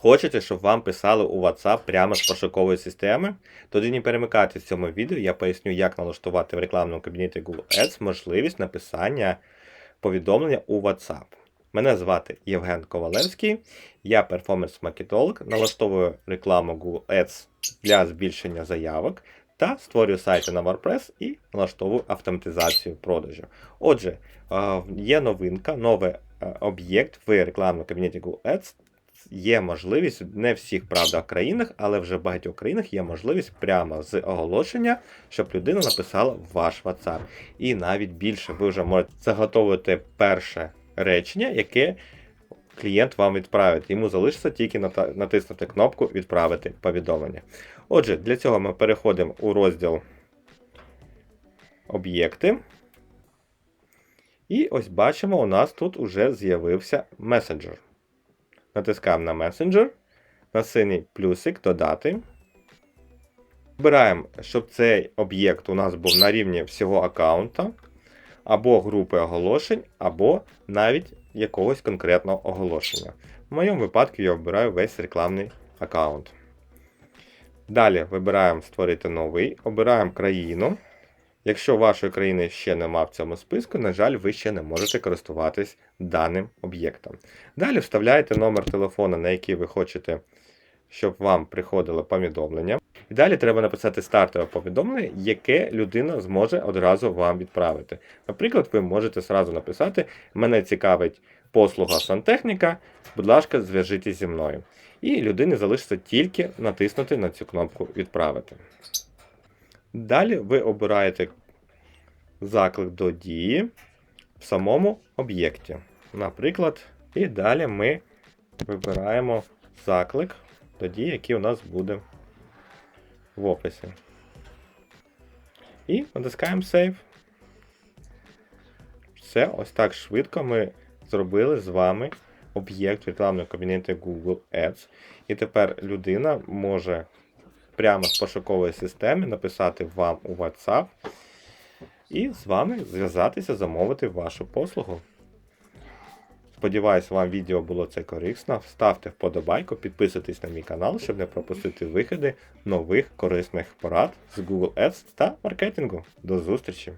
Хочете, щоб вам писали у WhatsApp прямо з пошукової системи? Тоді не перемикайте в цьому відео, я поясню, як налаштувати в рекламному кабінеті Google Ads можливість написання повідомлення у WhatsApp. Мене звати Євген Ковалевський, я перформанс-маркетолог, налаштовую рекламу Google Ads для збільшення заявок та створюю сайти на WordPress і налаштовую автоматизацію продажу. Отже, е, є новинка, новий е, об'єкт в рекламному кабінеті Google Ads. Є можливість не в всіх правда країнах, але вже в багатьох країнах є можливість прямо з оголошення, щоб людина написала ваш WhatsApp. І навіть більше ви вже можете заготовити перше речення, яке клієнт вам відправить. Йому залишиться тільки натиснути кнопку Відправити повідомлення. Отже, для цього ми переходимо у розділ Об'єкти. І ось бачимо, у нас тут уже з'явився месенджер. Натискаємо на месенджер, на синій плюсик додати. Вибираємо, щоб цей об'єкт у нас був на рівні всього аккаунта, або групи оголошень, або навіть якогось конкретного оголошення. В моєму випадку я вибираю весь рекламний аккаунт. Далі вибираємо Створити новий, обираємо країну. Якщо вашої країни ще нема в цьому списку, на жаль, ви ще не можете користуватись даним об'єктом. Далі вставляєте номер телефона, на який ви хочете, щоб вам приходило повідомлення. І далі треба написати стартове повідомлення, яке людина зможе одразу вам відправити. Наприклад, ви можете зразу написати: Мене цікавить послуга сантехніка, будь ласка, зв'яжитесь зі мною. І людині залишиться тільки натиснути на цю кнопку Відправити. Далі ви обираєте заклик до дії в самому об'єкті. Наприклад, і далі ми вибираємо заклик до дії, який у нас буде в описі. І натискаємо Save. Все, ось так швидко ми зробили з вами об'єкт рекламного кабінету Google Ads. І тепер людина може прямо з пошукової системи, написати вам у WhatsApp і з вами зв'язатися, замовити вашу послугу. Сподіваюсь, вам відео було це корисно. Ставте вподобайку, підписуйтесь на мій канал, щоб не пропустити виходи нових корисних порад з Google Ads та маркетингу. До зустрічі!